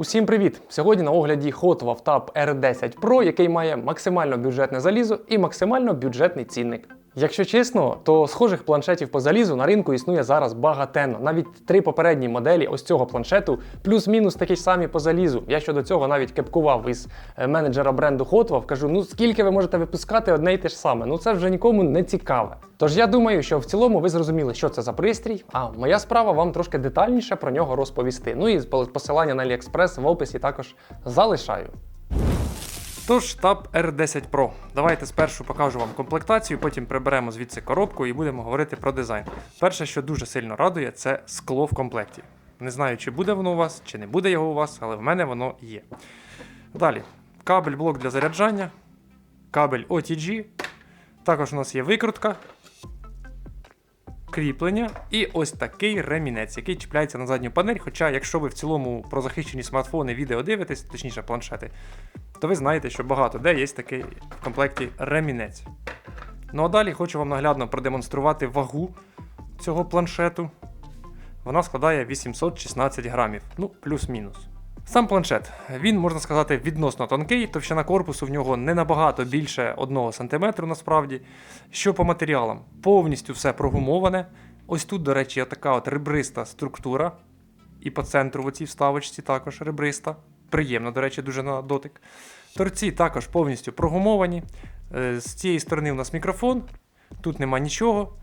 Усім привіт! Сьогодні на огляді Hotwав Tab R10 Pro, який має максимально бюджетне залізо і максимально бюджетний цінник. Якщо чесно, то схожих планшетів по залізу на ринку існує зараз багатенно. Навіть три попередні моделі ось цього планшету, плюс-мінус такі ж самі по залізу. Я щодо цього навіть кепкував із е, менеджера бренду Hotwав. Кажу, ну скільки ви можете випускати одне й те ж саме? Ну це вже нікому не цікаве. Тож я думаю, що в цілому ви зрозуміли, що це за пристрій. А моя справа вам трошки детальніше про нього розповісти. Ну і посилання на AliExpress в описі також залишаю. Тож Tab R10 Pro. Давайте спершу покажу вам комплектацію, потім приберемо звідси коробку і будемо говорити про дизайн. Перше, що дуже сильно радує, це скло в комплекті. Не знаю, чи буде воно у вас, чи не буде його у вас, але в мене воно є. Далі, кабель блок для заряджання, кабель OTG. Також у нас є викрутка, кріплення і ось такий ремінець, який чіпляється на задню панель. Хоча, якщо ви в цілому про захищені смартфони відео дивитесь, точніше планшети, то ви знаєте, що багато де є такий в комплекті ремінець. Ну а далі хочу вам наглядно продемонструвати вагу цього планшету. Вона складає 816 грамів, ну плюс-мінус. Сам планшет, він, можна сказати, відносно тонкий, товщина корпусу в нього не набагато більше 1 см насправді. Що по матеріалам? Повністю все прогумоване. Ось тут, до речі, така от ребриста структура. І по центру в оцій вставочці також ребриста. Приємно, до речі, дуже на дотик. Торці також повністю прогумовані. Е, З цієї сторони у нас мікрофон, тут нема нічого.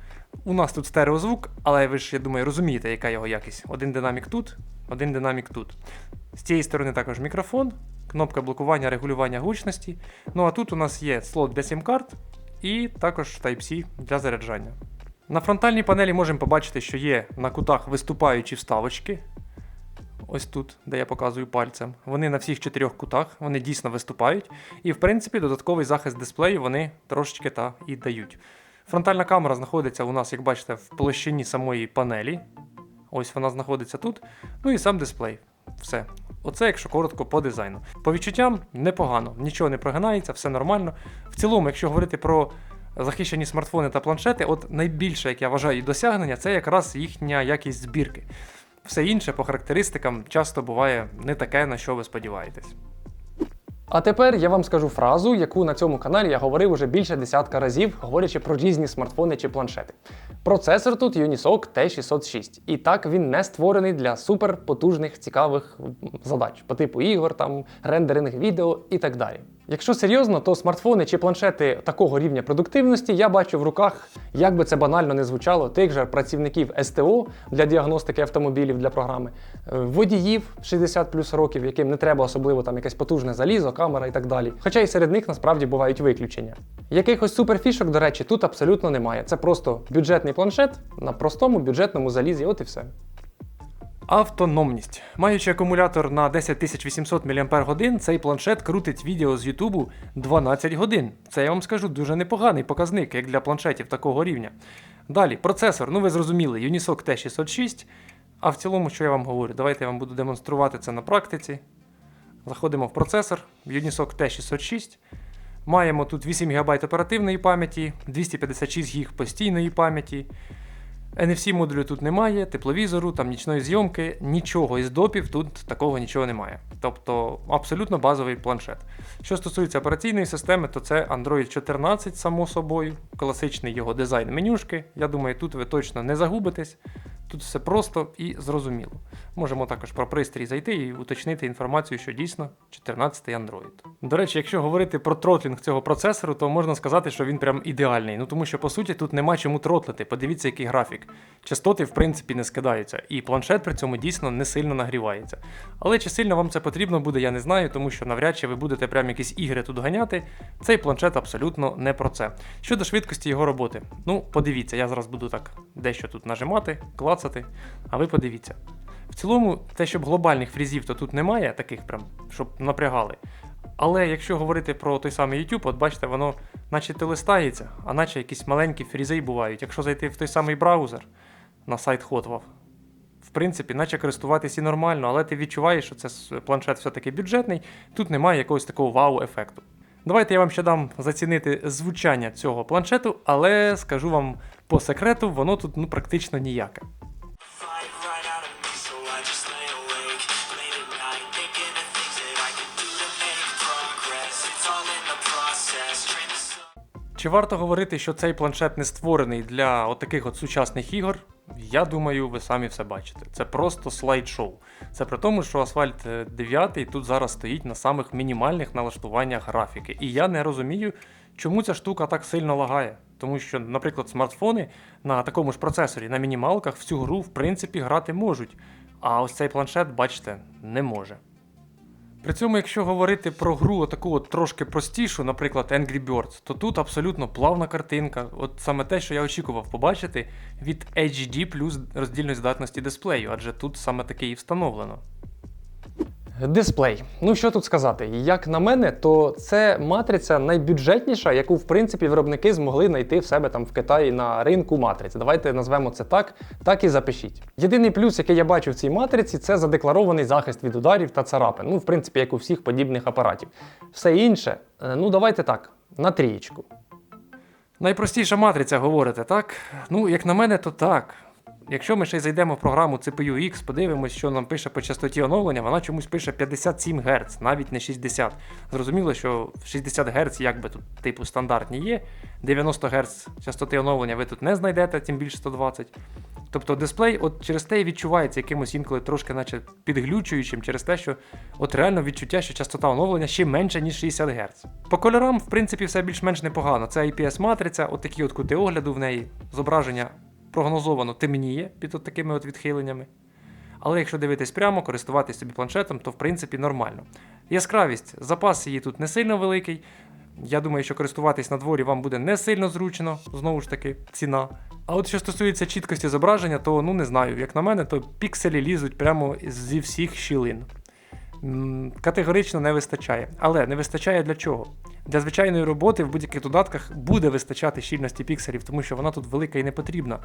У нас тут стереозвук, але ви ж, я думаю, розумієте, яка його якість. Один динамік тут, один динамік тут. З цієї сторони також мікрофон, кнопка блокування, регулювання гучності. Ну а тут у нас є слот для сім-карт і також Type-C для заряджання. На фронтальній панелі можемо побачити, що є на кутах виступаючі вставочки. Ось тут, де я показую пальцем. Вони на всіх чотирьох кутах, вони дійсно виступають. І, в принципі, додатковий захист дисплею вони трошечки та і дають. Фронтальна камера знаходиться у нас, як бачите, в площині самої панелі. Ось вона знаходиться тут. Ну і сам дисплей. Все. Оце, якщо коротко, по дизайну. По відчуттям непогано, нічого не прогинається, все нормально. В цілому, якщо говорити про захищені смартфони та планшети, от найбільше, як я вважаю, досягнення, це якраз їхня якість збірки. Все інше по характеристикам часто буває не таке, на що ви сподіваєтесь. А тепер я вам скажу фразу, яку на цьому каналі я говорив уже більше десятка разів, говорячи про різні смартфони чи планшети. Процесор тут Unisoc T606. І так він не створений для суперпотужних цікавих задач по типу ігор, там рендеринг відео і так далі. Якщо серйозно, то смартфони чи планшети такого рівня продуктивності я бачу в руках, як би це банально не звучало, тих же працівників СТО для діагностики автомобілів для програми, е, водіїв 60 плюс років, яким не треба особливо там якесь потужне залізо, камера і так далі. Хоча і серед них насправді бувають виключення. Якихось суперфішок, до речі, тут абсолютно немає. Це просто бюджетний планшет на простому бюджетному залізі, от і все. Автономність. Маючи акумулятор на 10800 мАч, цей планшет крутить відео з Ютубу 12 годин. Це я вам скажу дуже непоганий показник, як для планшетів такого рівня. Далі, процесор, ну ви зрозуміли, Unisoc T606. А в цілому, що я вам говорю? Давайте я вам буду демонструвати це на практиці. Заходимо в процесор Unisoc T606. Маємо тут 8 ГБ оперативної пам'яті, 256 ГБ постійної пам'яті. NFC модулю тут немає, тепловізору, там нічної зйомки, нічого із допів тут такого нічого немає. Тобто абсолютно базовий планшет. Що стосується операційної системи, то це Android 14, само собою, класичний його дизайн менюшки. Я думаю, тут ви точно не загубитесь. Тут все просто і зрозуміло. Можемо також про пристрій зайти і уточнити інформацію, що дійсно 14-й Android. До речі, якщо говорити про тротлінг цього процесору, то можна сказати, що він прям ідеальний. Ну тому що по суті тут нема чому тротлити. Подивіться, який графік. Частоти, в принципі, не скидаються, і планшет при цьому дійсно не сильно нагрівається. Але чи сильно вам це потрібно буде, я не знаю, тому що навряд чи ви будете прям якісь ігри тут ганяти. Цей планшет абсолютно не про це. Щодо швидкості його роботи, ну подивіться, я зараз буду так дещо тут нажимати, клацати, а ви подивіться. В цілому, те, щоб глобальних фрізів, то тут немає, таких прям, щоб напрягали. Але якщо говорити про той самий YouTube, от бачите, воно наче ти листається, а наче якісь маленькі фрізи бувають. Якщо зайти в той самий браузер на сайт Hotwav, в принципі, наче користуватись і нормально, але ти відчуваєш, що це планшет все-таки бюджетний, тут немає якогось такого вау-ефекту. Давайте я вам ще дам зацінити звучання цього планшету, але скажу вам по секрету, воно тут ну, практично ніяке. Чи варто говорити, що цей планшет не створений для отаких от сучасних ігор? Я думаю, ви самі все бачите. Це просто слайд-шоу. Це при тому, що асфальт е, 9 тут зараз стоїть на самих мінімальних налаштуваннях графіки. І я не розумію, чому ця штука так сильно лагає. Тому що, наприклад, смартфони на такому ж процесорі, на мінімалках в цю гру в принципі грати можуть. А ось цей планшет, бачите, не може. При цьому, якщо говорити про гру таку от трошки простішу, наприклад, Angry Birds, то тут абсолютно плавна картинка. От саме те, що я очікував побачити від HD плюс роздільної здатності дисплею, адже тут саме таке і встановлено. Дисплей. Ну що тут сказати? Як на мене, то це матриця найбюджетніша, яку в принципі виробники змогли знайти в себе там в Китаї на ринку матриць. Давайте назвемо це так, так і запишіть. Єдиний плюс, який я бачу в цій матриці, це задекларований захист від ударів та царапин. Ну, в принципі, як у всіх подібних апаратів. Все інше, е, ну давайте так, на трієчку. Найпростіша матриця, говорите, так? Ну, як на мене, то так. Якщо ми ще й зайдемо в програму CPU X, подивимось, що нам пише по частоті оновлення, вона чомусь пише 57 Гц, навіть не 60. Зрозуміло, що 60 Гц якби тут типу стандартні є. 90 Гц частоти оновлення ви тут не знайдете, тим більше 120. Тобто дисплей от через те і відчувається якимось інколи трошки наче підглючуючим, через те, що от реально відчуття, що частота оновлення ще менше, ніж 60 Гц. По кольорам, в принципі, все більш-менш непогано. Це IPS-матриця, от такі от кути огляду в неї, зображення прогнозовано темніє під от такими от відхиленнями. Але якщо дивитись прямо, користуватись собі планшетом, то в принципі нормально. Яскравість, запас її тут не сильно великий. Я думаю, що користуватись на дворі вам буде не сильно зручно, знову ж таки, ціна. А от що стосується чіткості зображення, то ну не знаю, як на мене, то пікселі лізуть прямо зі всіх щілин. Категорично не вистачає. Але не вистачає для чого? Для звичайної роботи в будь-яких додатках буде вистачати щільності пікселів, тому що вона тут велика і не потрібна.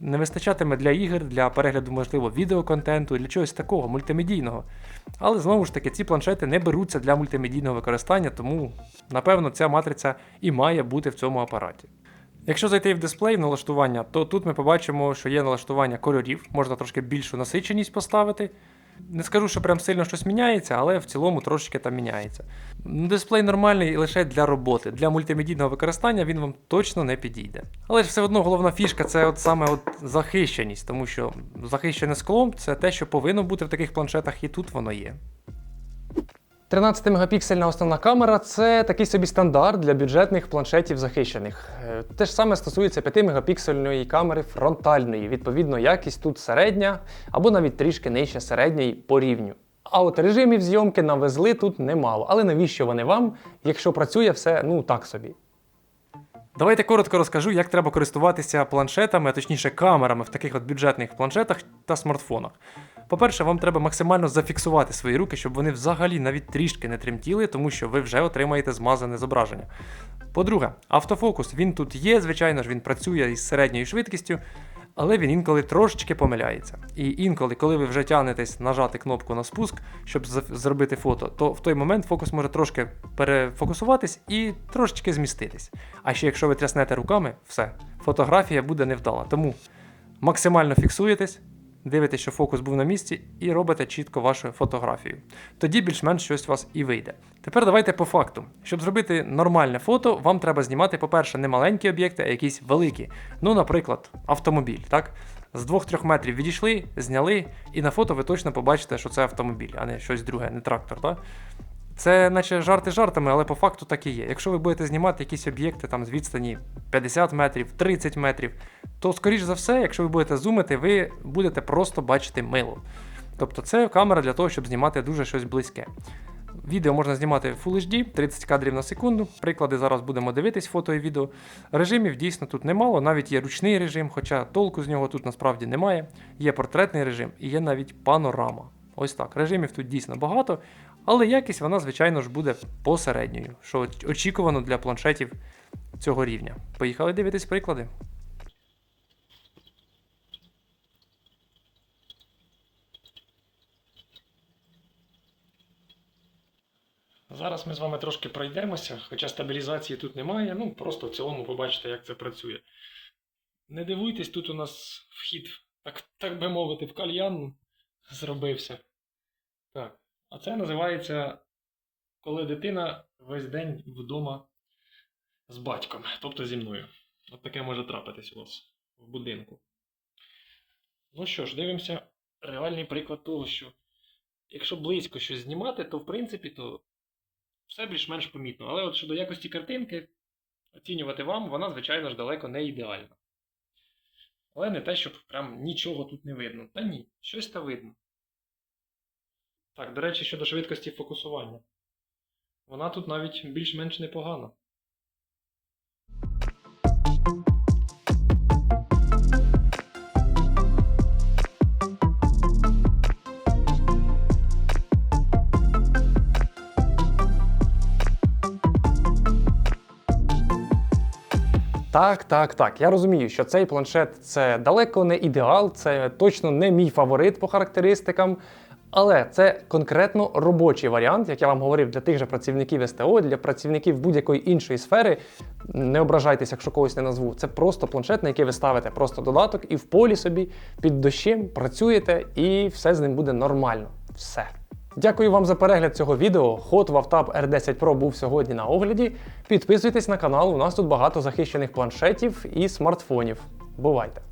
Не вистачатиме для ігор, для перегляду, можливо, відеоконтенту, для чогось такого, мультимедійного. Але знову ж таки, ці планшети не беруться для мультимедійного використання, тому, напевно, ця матриця і має бути в цьому апараті. Якщо зайти в дисплей в налаштування, то тут ми побачимо, що є налаштування кольорів, можна трошки більшу насиченість поставити. Не скажу, що прям сильно щось міняється, але в цілому трошечки там міняється. Дисплей нормальний лише для роботи. Для мультимедійного використання він вам точно не підійде. Але ж все одно головна фішка це от саме от захищеність, тому що захищене склом це те, що повинно бути в таких планшетах, і тут воно є. 13-мегапіксельна основна камера це такий собі стандарт для бюджетних планшетів захищених. Е, Те ж саме стосується 5-мегапіксельної камери фронтальної. Відповідно, якість тут середня або навіть трішки нижче середньої по рівню. А от режимів зйомки навезли тут немало. Але навіщо вони вам, якщо працює все ну так собі? Давайте коротко розкажу, як треба користуватися планшетами, а точніше камерами в таких от бюджетних планшетах та смартфонах. По-перше, вам треба максимально зафіксувати свої руки, щоб вони взагалі навіть трішки не тремтіли, тому що ви вже отримаєте змазане зображення. По-друге, автофокус він тут є, звичайно ж, він працює із середньою швидкістю, але він інколи трошечки помиляється. І інколи, коли ви вже тягнетесь нажати кнопку на спуск, щоб зробити фото, то в той момент фокус може трошки перефокусуватись і трошечки зміститись. А ще якщо ви тряснете руками, все, фотографія буде невдала. Тому максимально фіксуєтесь, дивитесь, що фокус був на місці, і робите чітко вашу фотографію. Тоді більш-менш щось у вас і вийде. Тепер давайте по факту. Щоб зробити нормальне фото, вам треба знімати, по-перше, не маленькі об'єкти, а якісь великі. Ну, наприклад, автомобіль. так? З 2-3 метрів відійшли, зняли, і на фото ви точно побачите, що це автомобіль, а не щось друге, не трактор. Так? Це наче жарти жартами, але по факту так і є. Якщо ви будете знімати якісь об'єкти там з відстані 50 метрів, 30 метрів, то скоріш за все, якщо ви будете зумити, ви будете просто бачити мило. Тобто це камера для того, щоб знімати дуже щось близьке. Відео можна знімати в Full HD, 30 кадрів на секунду. Приклади зараз будемо дивитись фото і відео. Режимів дійсно тут немало, навіть є ручний режим, хоча толку з нього тут насправді немає. Є портретний режим і є навіть панорама. Ось так. Режимів тут дійсно багато, але якість вона, звичайно ж, буде посередньою, що очікувано для планшетів цього рівня. Поїхали дивитись приклади. Зараз ми з вами трошки пройдемося, хоча стабілізації тут немає, ну просто в цілому побачите, як це працює. Не дивуйтесь, тут у нас вхід, так, так би мовити, в кальян зробився. Так. А це називається, коли дитина весь день вдома з батьком, тобто зі мною. От таке може трапитись у вас в будинку. Ну що ж, дивимося реальний приклад того, що якщо близько щось знімати, то в принципі то все більш-менш помітно. Але от щодо якості картинки, оцінювати вам, вона, звичайно ж, далеко не ідеальна. Але не те, щоб прям нічого тут не видно. Та ні, щось та видно. Так, до речі, щодо швидкості фокусування. Вона тут навіть більш-менш непогана. Так, так, так. Я розумію, що цей планшет це далеко не ідеал, це точно не мій фаворит по характеристикам. Але це конкретно робочий варіант, як я вам говорив, для тих же працівників СТО, для працівників будь-якої іншої сфери. Не ображайтеся, якщо когось не назву. Це просто планшет, на який ви ставите просто додаток і в полі собі під дощем працюєте, і все з ним буде нормально. Все. Дякую вам за перегляд цього відео. Hot WavTab R10 Pro був сьогодні на огляді. Підписуйтесь на канал, у нас тут багато захищених планшетів і смартфонів. Бувайте!